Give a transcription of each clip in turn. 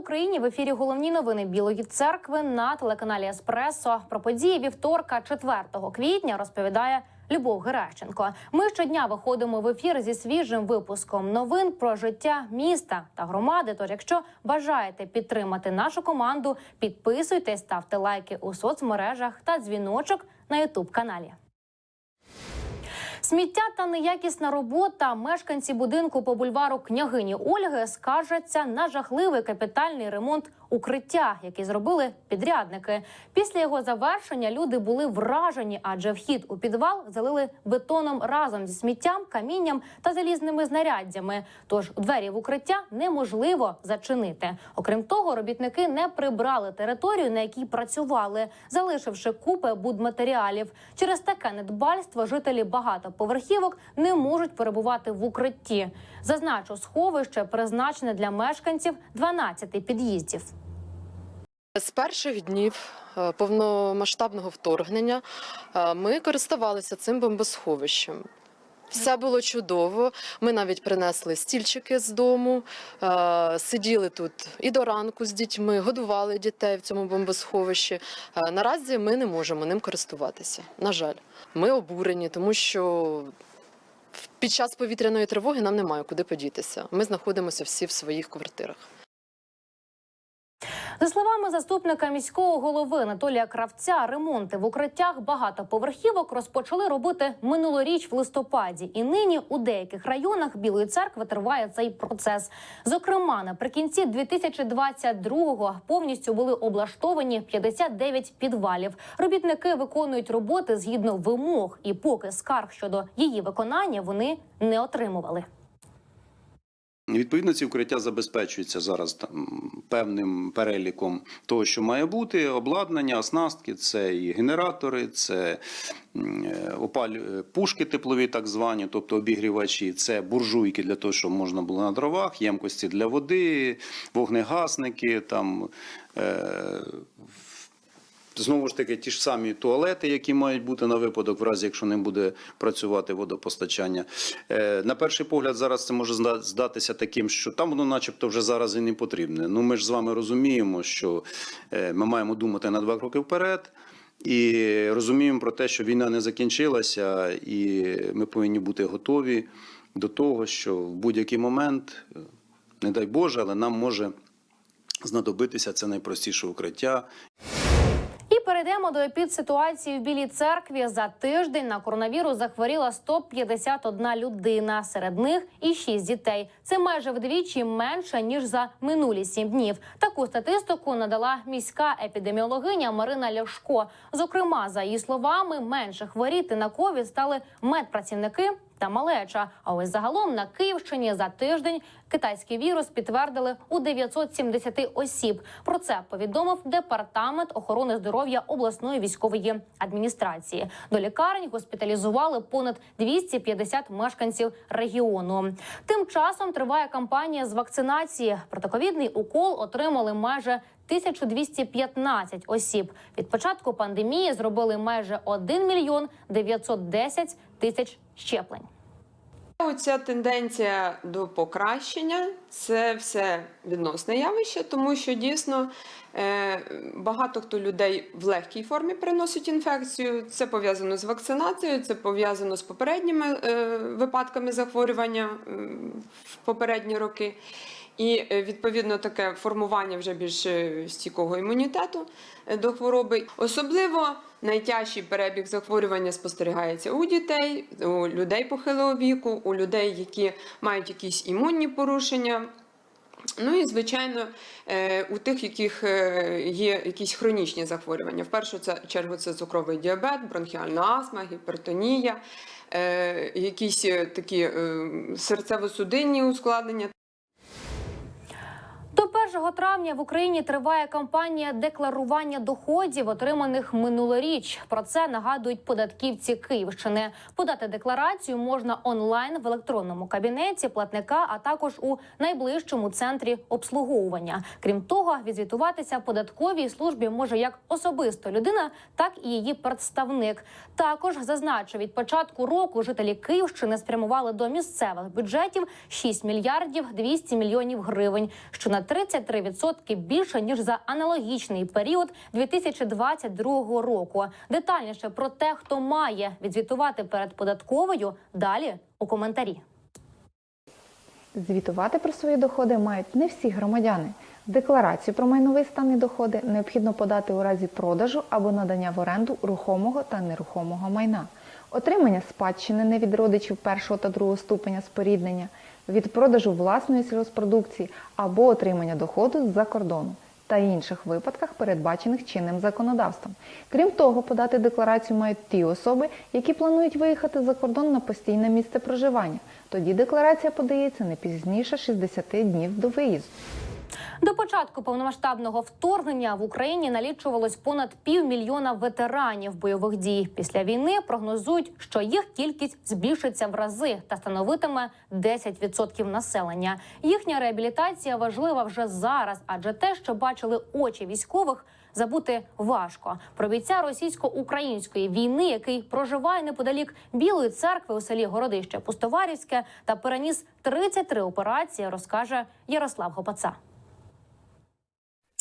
Україні в ефірі головні новини Білої церкви на телеканалі Еспресо. Про події вівторка, 4 квітня, розповідає Любов Геращенко. Ми щодня виходимо в ефір зі свіжим випуском новин про життя міста та громади. Тож, якщо бажаєте підтримати нашу команду, підписуйтесь, ставте лайки у соцмережах та дзвіночок на Ютуб каналі. Сміття та неякісна робота. Мешканці будинку по бульвару княгині Ольги скаржаться на жахливий капітальний ремонт укриття, який зробили підрядники. Після його завершення люди були вражені, адже вхід у підвал залили бетоном разом зі сміттям, камінням та залізними знаряддями. Тож двері в укриття неможливо зачинити. Окрім того, робітники не прибрали територію, на якій працювали, залишивши купи будматеріалів. Через таке недбальство жителі багатоповерхівок не можуть перебувати в укритті. Зазначу, сховище призначене для мешканців 12 під'їздів. З перших днів е, повномасштабного вторгнення е, ми користувалися цим бомбосховищем. Все було чудово. Ми навіть принесли стільчики з дому, е, сиділи тут і до ранку з дітьми, годували дітей в цьому бомбосховищі. Наразі ми не можемо ним користуватися. На жаль, ми обурені, тому що під час повітряної тривоги нам немає куди подітися. Ми знаходимося всі в своїх квартирах. За словами заступника міського голови Анатолія Кравця, ремонти в укриттях багатоповерхівок розпочали робити минулоріч в листопаді, і нині у деяких районах Білої церкви триває цей процес. Зокрема, наприкінці 2022-го повністю були облаштовані 59 підвалів. Робітники виконують роботи згідно вимог, і поки скарг щодо її виконання вони не отримували. Відповідно, ці укриття забезпечуються зараз там певним переліком того, що має бути обладнання, оснастки, це і генератори, це е, опаль е, пушки теплові, так звані, тобто обігрівачі, це буржуйки для того, щоб можна було на дровах, ємкості для води, вогнегасники, там. Е- Знову ж таки, ті ж самі туалети, які мають бути на випадок, в разі якщо не буде працювати водопостачання. Е, на перший погляд, зараз це може здатися таким, що там воно, начебто, вже зараз і не потрібне. Ну ми ж з вами розуміємо, що е, ми маємо думати на два кроки вперед. І розуміємо про те, що війна не закінчилася, і ми повинні бути готові до того, що в будь-який момент, не дай Боже, але нам може знадобитися це найпростіше укриття, перейдемо до епідситуації в Білій церкві. За тиждень на коронавірус захворіла 151 людина. Серед них і 6 дітей. Це майже вдвічі менше ніж за минулі 7 днів. Таку статистику надала міська епідеміологиня Марина Ляшко. Зокрема, за її словами, менше хворіти на ковід стали медпрацівники. Та малеча. А ось загалом на Київщині за тиждень китайський вірус підтвердили у 970 осіб. Про це повідомив департамент охорони здоров'я обласної військової адміністрації. До лікарень госпіталізували понад 250 мешканців регіону. Тим часом триває кампанія з вакцинації. Протиковідний укол отримали майже 1215 осіб. Від початку пандемії зробили майже 1 мільйон 910 тисяч щеплень. Оця тенденція до покращення це все відносне явище, тому що дійсно е, багато хто людей в легкій формі переносить інфекцію. Це пов'язано з вакцинацією, це пов'язано з попередніми е, випадками захворювання в попередні роки. І е, відповідно таке формування вже більш е, стійкого імунітету е, до хвороби. Особливо найтяжчий перебіг захворювання спостерігається у дітей, у людей похилого віку, у людей, які мають якісь імунні порушення. Ну і звичайно, у тих, яких є якісь хронічні захворювання. В першу чергу це цукровий діабет, бронхіальна астма, гіпертонія, якісь такі серцево-судинні ускладнення. До 1 травня в Україні триває кампанія декларування доходів, отриманих минулоріч. Про це нагадують податківці Київщини. Подати декларацію можна онлайн в електронному кабінеті платника, а також у найближчому центрі обслуговування. Крім того, відзвітуватися податковій службі може як особисто людина, так і її представник. Також зазначу, від початку року жителі Київщини спрямували до місцевих бюджетів 6 мільярдів 200 мільйонів гривень, що на 30 33% більше ніж за аналогічний період 2022 року. Детальніше про те, хто має відзвітувати перед податковою, далі у коментарі. Звітувати про свої доходи мають не всі громадяни. Декларацію про майновий стан і доходи необхідно подати у разі продажу або надання в оренду рухомого та нерухомого майна, отримання спадщини не від родичів першого та другого ступеня споріднення, від продажу власної сільгоспродукції або отримання доходу з-за кордону та інших випадках, передбачених чинним законодавством. Крім того, подати декларацію мають ті особи, які планують виїхати за кордон на постійне місце проживання. Тоді декларація подається не пізніше 60 днів до виїзду. До початку повномасштабного вторгнення в Україні налічувалось понад півмільйона ветеранів бойових дій. Після війни прогнозують, що їх кількість збільшиться в рази та становитиме 10% населення. Їхня реабілітація важлива вже зараз, адже те, що бачили очі військових. Забути важко про бійця російсько-української війни, який проживає неподалік Білої церкви у селі Городище Пустоварівське та переніс 33 операції, розкаже Ярослав Гопаца.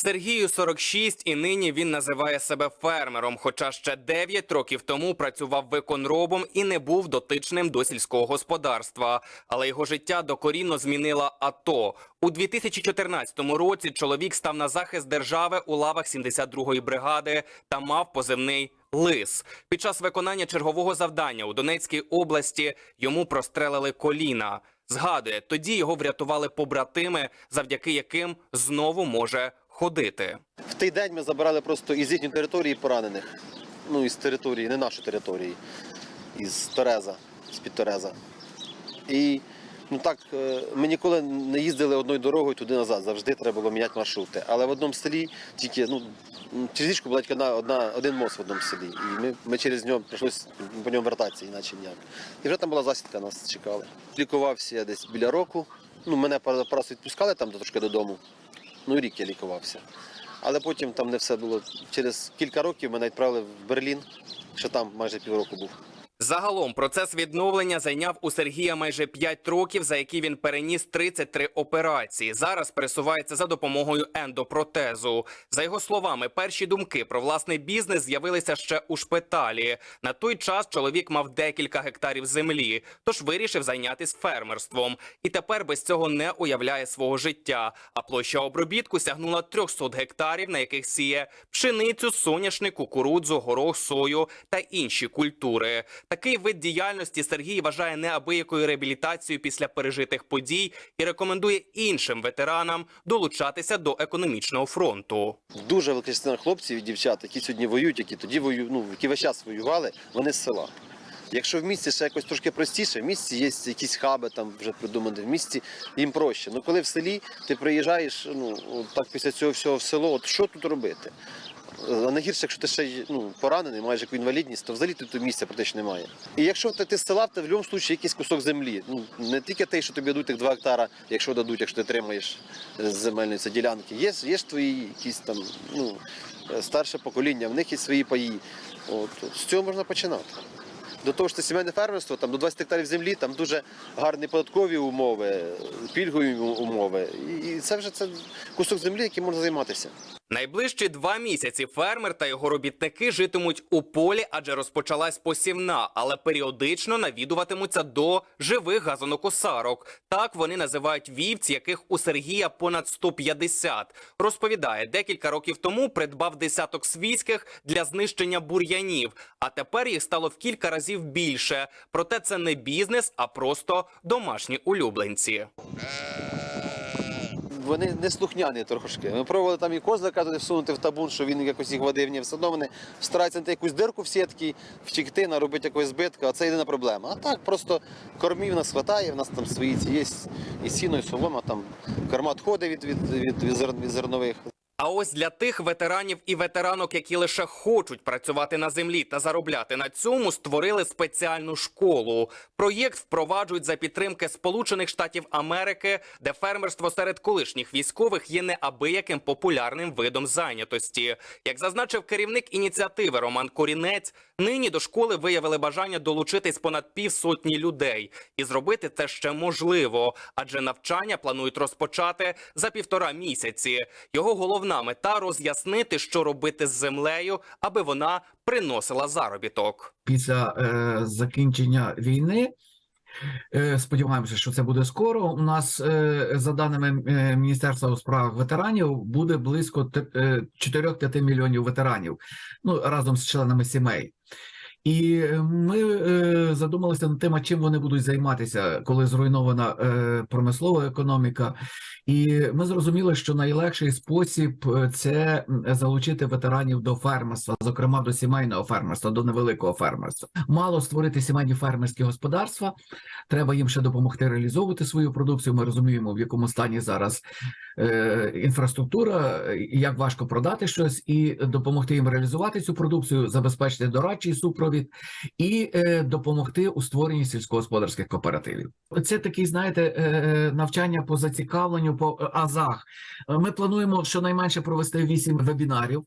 Сергію 46 і нині він називає себе фермером, хоча ще 9 років тому працював виконробом і не був дотичним до сільського господарства. Але його життя докорінно змінила АТО. У 2014 році чоловік став на захист держави у лавах 72-ї бригади та мав позивний Лис. Під час виконання чергового завдання у Донецькій області йому прострелили коліна. Згадує, тоді його врятували побратими, завдяки яким знову може ходити. В той день ми забирали просто із їхньої території поранених. Ну, із території, не нашої території, із Тореза, з-під Тореза. І ну так, е, ми ніколи не їздили одною дорогою туди-назад, завжди треба було міняти маршрути. Але в одному селі тільки ну, через річку була тільки одна, одна, один мост в одному селі. І ми, ми через нього прийшлося по ньому вертатися, іначе ніяк. І вже там була засідка, нас чекали. Лікувався я десь біля року. Ну, мене пару раз відпускали там трошки додому. Ну, рік я лікувався. Але потім там не все було. Через кілька років мене відправили в Берлін, що там майже півроку був. Загалом процес відновлення зайняв у Сергія майже 5 років, за які він переніс 33 операції. Зараз пересувається за допомогою ендопротезу. За його словами, перші думки про власний бізнес з'явилися ще у шпиталі. На той час чоловік мав декілька гектарів землі, тож вирішив зайнятися фермерством. І тепер без цього не уявляє свого життя. А площа обробітку сягнула 300 гектарів, на яких сіє пшеницю, соняшник, кукурудзу, горох, сою та інші культури. Такий вид діяльності Сергій вважає неабиякою реабілітацією після пережитих подій і рекомендує іншим ветеранам долучатися до економічного фронту. Дуже велика хлопців і дівчат, які сьогодні воюють, які тоді воюють, ну, які весь час воювали, вони з села. Якщо в місті ще якось трошки простіше, в місті є якісь хаби там вже придумані, в місті їм проще. Ну коли в селі ти приїжджаєш, ну так після цього всього в село, от що тут робити? А найгірше, якщо ти ще ну, поранений, маєш яку інвалідність, то взагалі тут місця практично немає. І якщо ти, ти з села, то в будь-якому випадку якийсь кусок землі. Ну, не тільки те, що тобі дадуть тих 2 гектара, якщо дадуть, якщо ти тримаєш земельної це ділянки. Є, ж- є ж твої якісь там ну, е, старше покоління, в них є свої паї. От, з цього можна починати. До того ж, це сімейне фермерство, там до 20 гектарів землі, там дуже гарні податкові умови, пільгові умови. І це вже це кусок землі, яким можна займатися. Найближчі два місяці фермер та його робітники житимуть у полі, адже розпочалась посівна, але періодично навідуватимуться до живих газонокосарок. Так вони називають вівць, яких у Сергія понад 150. Розповідає, декілька років тому придбав десяток свійських для знищення бур'янів, а тепер їх стало в кілька разів більше. Проте це не бізнес, а просто домашні улюбленці. Вони не слухняні трошки. Ми пробували там і козлика туди всунути в табун, що він якось їх водив, ні, все одно вони стараються знайти якусь дирку в сітки, втікти, наробити якогось збитку, а це єдина проблема. А так просто кормів нас вистачає, в нас там свої ці є і сіно, і солома, там корма відходить від, від, від, від, від зернових. А ось для тих ветеранів і ветеранок, які лише хочуть працювати на землі та заробляти на цьому, створили спеціальну школу. Проєкт впроваджують за підтримки Сполучених Штатів Америки, де фермерство серед колишніх військових є неабияким популярним видом зайнятості. Як зазначив керівник ініціативи Роман Корінець, нині до школи виявили бажання долучитись понад півсотні людей, і зробити це ще можливо, адже навчання планують розпочати за півтора місяці. Його головна мета роз'яснити, що робити з землею, аби вона приносила заробіток. після е, закінчення війни. Е, сподіваємося, що це буде скоро. У нас, е, за даними е, Міністерства у справах ветеранів, буде близько те- е, 4-5 мільйонів ветеранів, ну разом з членами сімей. І ми е, задумалися над тим, чим вони будуть займатися, коли зруйнована е, промислова економіка. І ми зрозуміли, що найлегший спосіб е, це залучити ветеранів до фермерства, зокрема до сімейного фермерства, до невеликого фермерства. Мало створити сімейні фермерські господарства. Треба їм ще допомогти реалізовувати свою продукцію. Ми розуміємо, в якому стані зараз е, інфраструктура, е, як важко продати щось, і допомогти їм реалізувати цю продукцію, забезпечити дорадчий супровід і е, допомогти у створенні сільськогосподарських кооперативів. Це такий, знаєте, е, е, навчання по зацікавленню по азах. Ми плануємо щонайменше провести вісім вебінарів.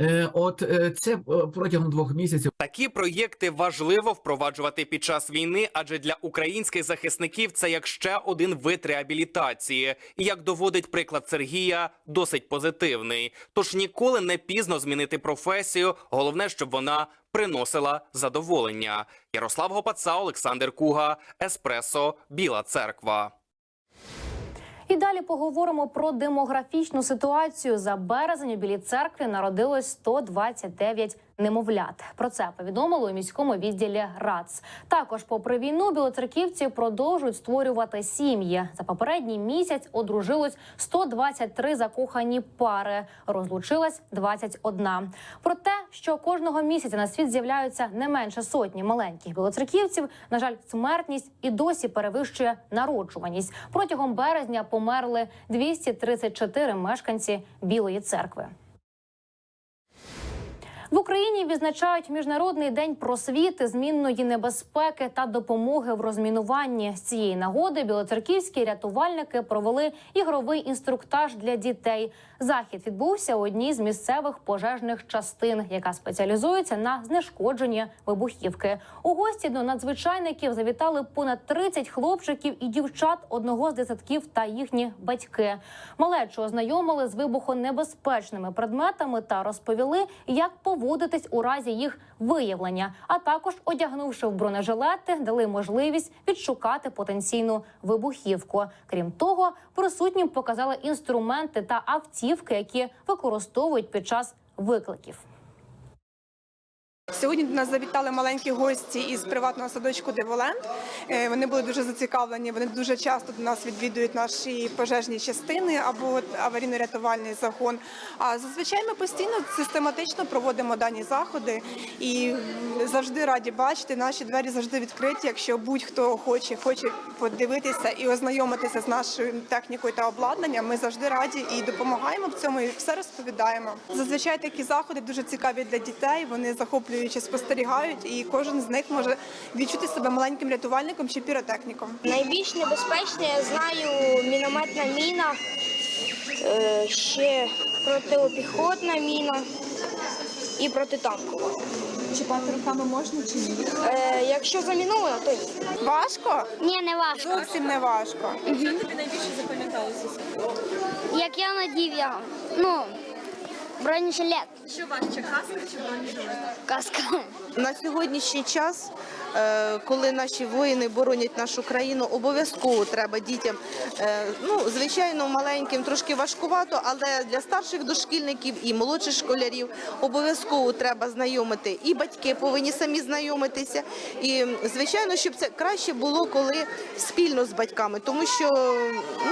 Е, От е, це е, протягом двох місяців. Такі проєкти важливо впроваджувати під час війни, адже для українських захисників це як ще один вид реабілітації. І як доводить приклад Сергія, досить позитивний. Тож ніколи не пізно змінити професію. Головне, щоб вона приносила задоволення. Ярослав Гопаца, Олександр Куга, Еспресо, Біла Церква. І далі поговоримо про демографічну ситуацію. За березень у Білій церкві народилось 129 немовлят. Про це повідомили у міському відділі РАЦ. Також, попри війну, білоцерківці продовжують створювати сім'ї. За попередній місяць одружилось 123 закохані пари. Розлучилась 21. Про те, що кожного місяця на світ з'являються не менше сотні маленьких білоцерківців. На жаль, смертність і досі перевищує народжуваність. Протягом березня померли 234 мешканці Білої церкви. В Україні відзначають міжнародний день просвіти, змінної небезпеки та допомоги в розмінуванні. З цієї нагоди білоцерківські рятувальники провели ігровий інструктаж для дітей. Захід відбувся у одній з місцевих пожежних частин, яка спеціалізується на знешкодженні вибухівки. У гості до надзвичайників завітали понад 30 хлопчиків і дівчат одного з десятків та їхні батьки. Малечу ознайомили з вибухонебезпечними предметами та розповіли, як поводитись у разі їх виявлення. А також, одягнувши в бронежилети, дали можливість відшукати потенційну вибухівку. Крім того, присутнім показали інструменти та автівки, які використовують під час викликів. Сьогодні до нас завітали маленькі гості із приватного садочку Деволенд. Е, Вони були дуже зацікавлені. Вони дуже часто до нас відвідують наші пожежні частини або аварійно-рятувальний загон. А зазвичай ми постійно систематично проводимо дані заходи і завжди раді бачити. Наші двері завжди відкриті. Якщо будь-хто хоче, хоче подивитися і ознайомитися з нашою технікою та обладнанням, ми завжди раді і допомагаємо в цьому, і все розповідаємо. Зазвичай такі заходи дуже цікаві для дітей. Вони захоплюючи спостерігають, і кожен з них може відчути себе маленьким рятувальником чи піротехніком. Найбільш небезпечне, я знаю, мінометна міна, е, ще протипіхотна міна і протитанкова. Чіпати руками можна чи ні? Е, якщо заміновано, то ні. Важко? Ні, не важко. Зовсім не важко. Як я надів я, ну, бронежилет. Що важче, каска чи бронежилет? Каска. На сьогоднішній час, коли наші воїни боронять нашу країну, обов'язково треба дітям, е, ну звичайно, маленьким трошки важкувато, але для старших дошкільників і молодших школярів обов'язково треба знайомити. І батьки повинні самі знайомитися. І звичайно, щоб це краще було, коли спільно з батьками, тому що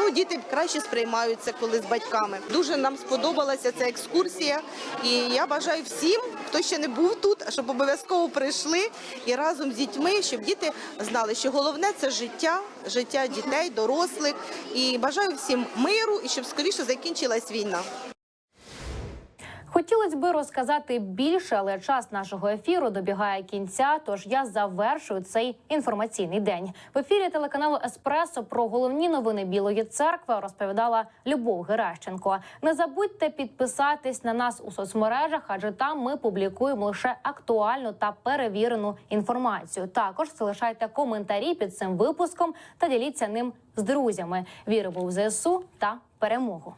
ну діти краще сприймаються, коли з батьками. Дуже нам сподобалася ця екскурсія, і я бажаю всім, хто ще не був тут, щоб обов'язково прийшли і разом з дітьми, щоб діти знали, що головне це життя, життя дітей, дорослих. І бажаю всім миру і щоб скоріше закінчилась війна. Хотілося би розказати більше, але час нашого ефіру добігає кінця. Тож я завершую цей інформаційний день. В ефірі телеканалу Еспресо про головні новини Білої церкви розповідала Любов Геращенко. Не забудьте підписатись на нас у соцмережах, адже там ми публікуємо лише актуальну та перевірену інформацію. Також залишайте коментарі під цим випуском та діліться ним з друзями. Віримо в ЗСУ та перемогу.